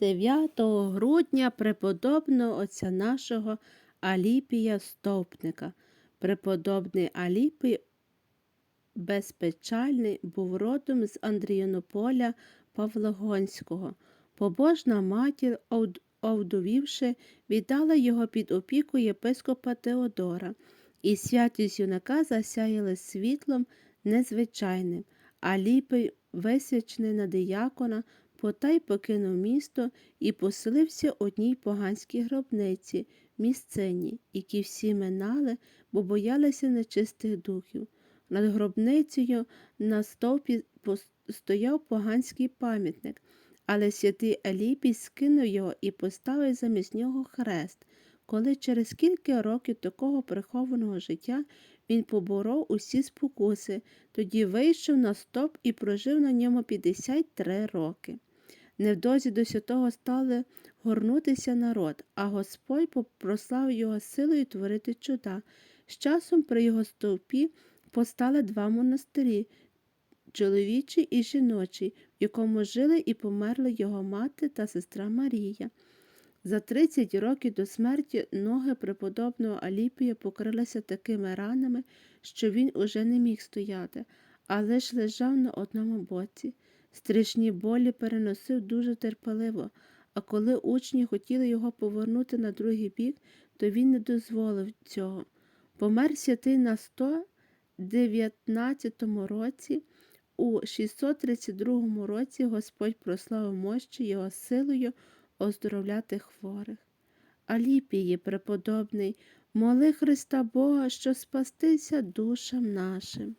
9 грудня преподобного отця нашого Аліпія Стовпника. Преподобний Аліпій безпечальний був родом з Андріянополя Павлогонського. Побожна матір, овдовівши, віддала його під опіку єпископа Теодора, і святість юнака засяяла світлом незвичайним. Аліпий, висвячений на диякона, потай покинув місто і поселився одній поганській гробниці, місцині, які всі минали, бо боялися нечистих духів. Над гробницею на стовпі стояв поганський пам'ятник, але святий Аліпій скинув його і поставив замість нього хрест. Коли через кілька років такого прихованого життя він поборов усі спокуси, тоді вийшов на стоп і прожив на ньому 53 роки. Невдовзі до святого стали горнутися народ, а Господь прослав його силою творити чуда. З часом при його стовпі постали два монастирі чоловічий і жіночий, в якому жили і померли його мати та сестра Марія. За 30 років до смерті ноги преподобного Аліпія покрилися такими ранами, що він уже не міг стояти, а лиш лежав на одному боці. Страшні болі переносив дуже терпеливо, а коли учні хотіли його повернути на другий бік, то він не дозволив цього. Помер святий на 119 році. У 632 році Господь прославив мощі його силою оздоровляти хворих. Аліпії, преподобний, моли Христа Бога, що спастися душам нашим.